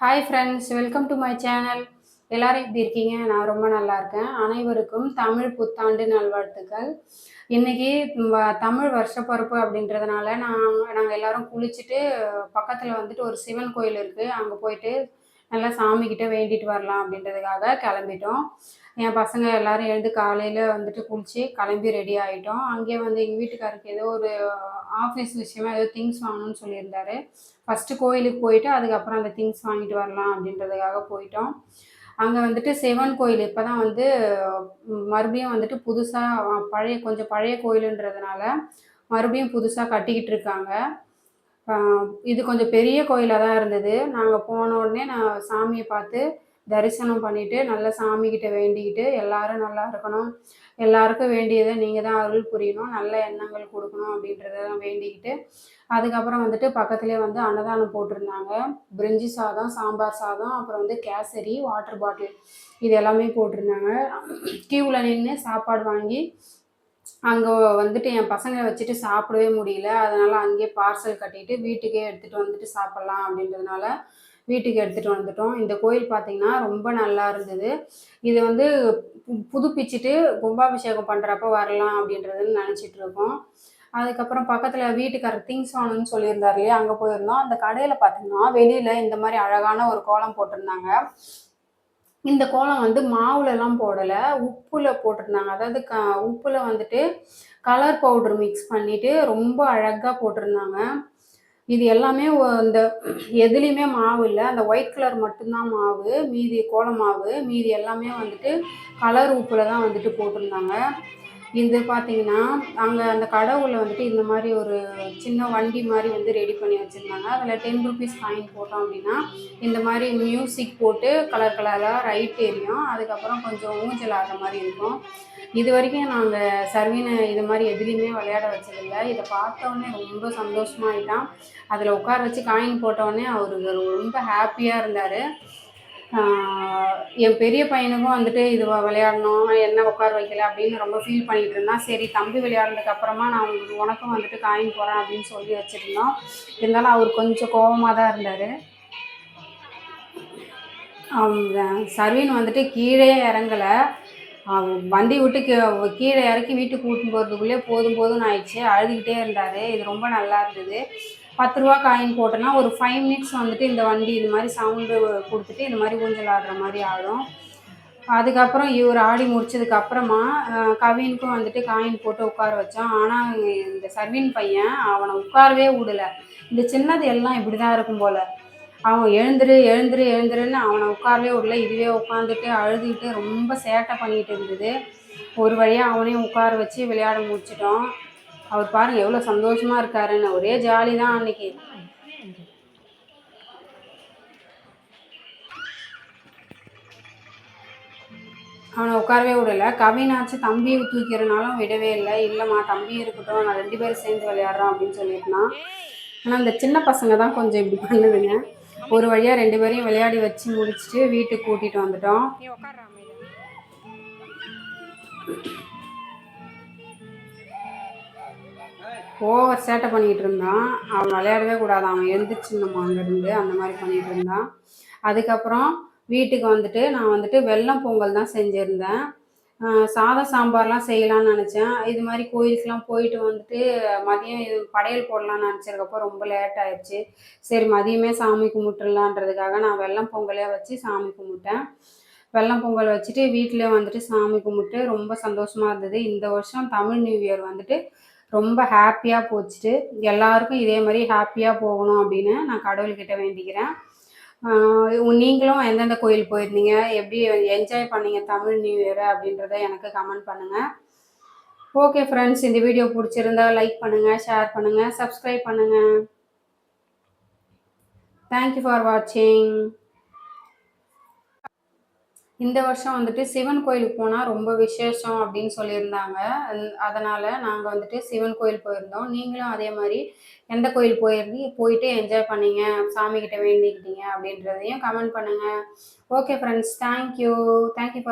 Hi friends welcome to my channel எல்லாரும் எப்படி இருக்கீங்க? நான் ரொம்ப நல்லா இருக்கேன். அனைவருக்கும் தமிழ் புத்தாண்டு நல்வாழ்த்துக்கள். இன்னைக்கு தமிழ் வருஷப்பருப்பு அப்படின்றதுனால நாங்கள் நாங்கள் எல்லாரும் குளிச்சுட்டு பக்கத்தில் வந்துட்டு ஒரு சிவன் கோயில் இருக்குது அங்கே போயிட்டு நல்லா சாமிக்கிட்ட வேண்டிட்டு வரலாம் அப்படின்றதுக்காக கிளம்பிட்டோம். என் பசங்க எல்லாரும் எழுந்து காலையில் வந்துட்டு குளிச்சு கிளம்பி ரெடி ஆகிட்டோம் அங்கேயே வந்து எங்கள் வீட்டுக்காருக்கு ஏதோ ஒரு ஆஃபீஸ் விஷயமா ஏதோ திங்ஸ் வாங்கணும்னு சொல்லியிருந்தாரு. ஃபஸ்ட்டு கோயிலுக்கு போயிட்டு அதுக்கப்புறம் அந்த திங்ஸ் வாங்கிட்டு வரலாம் அப்படின்றதுக்காக போயிட்டோம். அங்கே வந்துட்டு சிவன் கோயில் இப்போ தான் வந்து மறுபடியும் வந்துட்டு புதுசாக பழைய கொஞ்சம் பழைய கோயிலுன்றதுனால மறுபடியும் புதுசாக கட்டிக்கிட்டு இருக்காங்க. இது கொஞ்சம் பெரிய கோயிலாக தான் இருந்தது. நாங்கள் போன உடனே நான் சாமியை பார்த்து தரிசனம் பண்ணிவிட்டு நல்லா சாமிக்கிட்ட வேண்டிக்கிட்டு எல்லாரும் நல்லா இருக்கணும். எல்லாருக்கும் வேண்டியதை நீங்கள் தான் அருள் புரியணும். நல்ல எண்ணங்கள் கொடுக்கணும் அப்படின்றத வேண்டிக்கிட்டு அதுக்கப்புறம் வந்துட்டு பக்கத்துலேயே வந்து அன்னதானம் போட்டிருந்தாங்க. பிரிஞ்சி சாதம் சாம்பார் சாதம் அப்புறம் வந்து கேசரி வாட்டர் பாட்டில் இது எல்லாமே போட்டிருந்தாங்க. கியூவில் நின்று சாப்பாடு வாங்கி அங்கே வந்துட்டு என் பசங்களை வச்சுட்டு சாப்பிடவே முடியல. அதனால் அங்கேயே பார்சல் கட்டிட்டு வீட்டுக்கே எடுத்துகிட்டு வந்துட்டு சாப்பிட்லாம் அப்படின்றதுனால வீட்டுக்கு எடுத்துகிட்டு வந்துட்டோம். இந்த கோயில் பார்த்திங்கன்னா ரொம்ப நல்லா இருந்தது. இது வந்து புதுப்பிச்சுட்டு கும்பாபிஷேகம் பண்ணுறப்ப வரலாம் அப்படின்றதுன்னு நினச்சிட்டு இருக்கோம். அதுக்கப்புறம் பக்கத்தில் வீட்டுக்காரர் திங்ஸ் வாங்கணும்னு சொல்லியிருந்தாரு இல்லையா? அங்கே போயிருந்தோம். அந்த கடையில் பார்த்தீங்கன்னா வெளியில் இந்த மாதிரி அழகான ஒரு கோலம் போட்டிருந்தாங்க. இந்த கோலம் வந்து மாவுலலாம் போடலை உப்பில் போட்டிருந்தாங்க. அதாவது க உப்பில் வந்துட்டு கலர் பவுடர் மிக்ஸ் பண்ணிவிட்டு ரொம்ப அழகாக போட்டிருந்தாங்க. இது எல்லாமே இந்த எதுலேயுமே மாவு இல்லை. அந்த ஒயிட் கலர் மட்டும்தான் மாவு மீதி கோலம் மாவு மீதி எல்லாமே வந்துட்டு கலர் உப்பில் தான் வந்துட்டு போட்டிருந்தாங்க. இது பார்த்தீங்கன்னா அங்கே அந்த கடவுளில் வந்துட்டு இந்த மாதிரி ஒரு சின்ன வண்டி மாதிரி வந்து ரெடி பண்ணி வச்சுருந்தாங்க. அதில் டென் ருபீஸ் காயின் போட்டோம் அப்படின்னா இந்த மாதிரி மியூசிக் போட்டு கலர் கலராக ரைட் எரியும். அதுக்கப்புறம் கொஞ்சம் ஊஞ்சல் ஆடுற மாதிரி இருக்கும். இது வரைக்கும் நாங்கள் சர்வீனை இது மாதிரி எதுலேயுமே விளையாட வச்சதில்லை. இதை பார்த்தோன்னே ரொம்ப சந்தோஷமாயிட்டான். அதில் உட்கார வச்சு காயின் போட்டோடனே அவருக்கு ரொம்ப ஹாப்பியாக இருந்தார். என் பெரிய பையனுக்கும் வந்துட்டு இது விளையாடணும் என்ன உட்கார வைக்கல அப்படின்னு ரொம்ப ஃபீல் பண்ணிகிட்டு இருந்தான். சரி தம்பி விளையாடுனதுக்கு அப்புறமா நான் உனக்கும் வந்துட்டு காயின் போகிறேன் அப்படின்னு சொல்லி வச்சுருந்தோம். இருந்தாலும் அவர் கொஞ்சம் கோபமாக தான் இருந்தார். சர்வீன் வந்துட்டு கீழே இறங்கலை. வண்டி விட்டு கீழே இறக்கி வீட்டுக்கு கூட்டின்னு போகிறதுக்குள்ளே போதும் போதும்னு ஆயிடுச்சு. அழுதுகிட்டே இருந்தார். இது ரொம்ப நல்லா இருந்தது. பத்து ரூபா காயின் போட்டோன்னா ஒரு ஃபைவ் மினிட்ஸ் வந்துட்டு இந்த வண்டி இது மாதிரி சவுண்டு கொடுத்துட்டு இந்த மாதிரி ஊஞ்சல் ஆடுற மாதிரி ஆடும் அதுக்கப்புறம் இவர் ஆடி முடிச்சதுக்கப்புறமா கவினுக்கும் வந்துட்டு காயின் போட்டு உட்கார வச்சோம் ஆனால் இந்த சர்வின் பையன் அவனை உட்காரவே விடலை. இந்த சின்னது எல்லாம் இப்படி தான் இருக்கும் போல். அவன் எழுந்துரு எழுந்துரு எழுந்துருன்னு அவனை உட்காரவே விடல. இதுவே உட்காந்துட்டு அழுதுகிட்டு ரொம்ப சேட்டை பண்ணிகிட்டு இருந்தது. ஒரு வழியாக அவனையும் உட்கார வச்சு விளையாட முடிச்சிட்டோம். அவர் பாருங்க எவ்வளோ சந்தோஷமா இருக்காருன்னு. ஒரே ஜாலி தான் அன்னைக்கு. அவனை உட்காரவே விடல. கவினாச்சு தம்பியை தூக்கிறனாலும் விடவே இல்லை. இல்லைம்மா தம்பி இருக்கட்டும் நான் ரெண்டு பேரும் சேர்ந்து விளையாடுறோம் அப்படின்னு சொல்லியிருந்தான். ஆனால் அந்த சின்ன பசங்க தான் கொஞ்சம் இப்படி பண்ணுதுங்க. ஒரு வழியாக ரெண்டு பேரையும் விளையாடி வச்சு முடிச்சுட்டு வீட்டுக்கு கூட்டிகிட்டு வந்துட்டோம். ஓவர் சேட்டை பண்ணிகிட்டு இருந்தான். அவன் விளையாடவே கூடாது. அவன் எழுந்திரிச்சிடணுமா அங்கேருந்து அந்த மாதிரி பண்ணிகிட்டு இருந்தான். அதுக்கப்புறம் வீட்டுக்கு வந்துட்டு நான் வந்துட்டு வெள்ளம் பொங்கல் தான் செஞ்சுருந்தேன். சாதம் சாம்பார்லாம் செய்யலாம்னு நினச்சேன். இது மாதிரி கோயிலுக்கெலாம் போயிட்டு வந்துட்டு மதியம் இது படையல் போடலான்னு நினச்சதுக்கப்புறம் ரொம்ப லேட் ஆயிடுச்சு. சரி மதியமே சாமி கும்பிட்டுலான்றதுக்காக நான் வெள்ளம் பொங்கலே வச்சு சாமி கும்பிட்டேன். வெள்ளம் பொங்கல் வச்சுட்டு வீட்டில் வந்துட்டு சாமி கும்பிட்டு ரொம்ப சந்தோஷமாக இருந்தது. இந்த வருஷம் தமிழ் நியூ இயர் வந்துட்டு ரொம்ப ஹாப்பியாக போச்சுட்டு எல்லாருக்கும் இதே மாதிரி ஹாப்பியாக போகணும் அப்படின்னு நான் கடவுள்கிட்ட வேண்டிக்கிறேன். நீங்களும் எந்தெந்த கோயில் போயிருந்தீங்க? எப்படி என்ஜாய் பண்ணீங்க தமிழ் நியூ இயர் அப்படின்றத எனக்கு கமெண்ட் பண்ணுங்கள் ஓகே ஃப்ரெண்ட்ஸ் இந்த வீடியோ பிடிச்சிருந்தா லைக் பண்ணுங்கள் ஷேர் பண்ணுங்கள் சப்ஸ்கிரைப் பண்ணுங்கள் தேங்க்யூ ஃபார் வாட்சிங் இந்த வருஷம் வந்துட்டு சிவன் கோயிலுக்கு போனால் ரொம்ப விசேஷம் அப்படின்னு சொல்லியிருந்தாங்க. அதனால் நாங்கள் வந்துட்டு சிவன் கோயில் போயிருந்தோம். நீங்களும் அதே மாதிரி எந்த கோயில் போயிருந்து போயிட்டு என்ஜாய் பண்ணீங்க? சாமிக்கிட்ட வேண்டிக்கிட்டீங்க அப்படின்றதையும் கமெண்ட் பண்ணுங்கள் okay friends thank you thank you for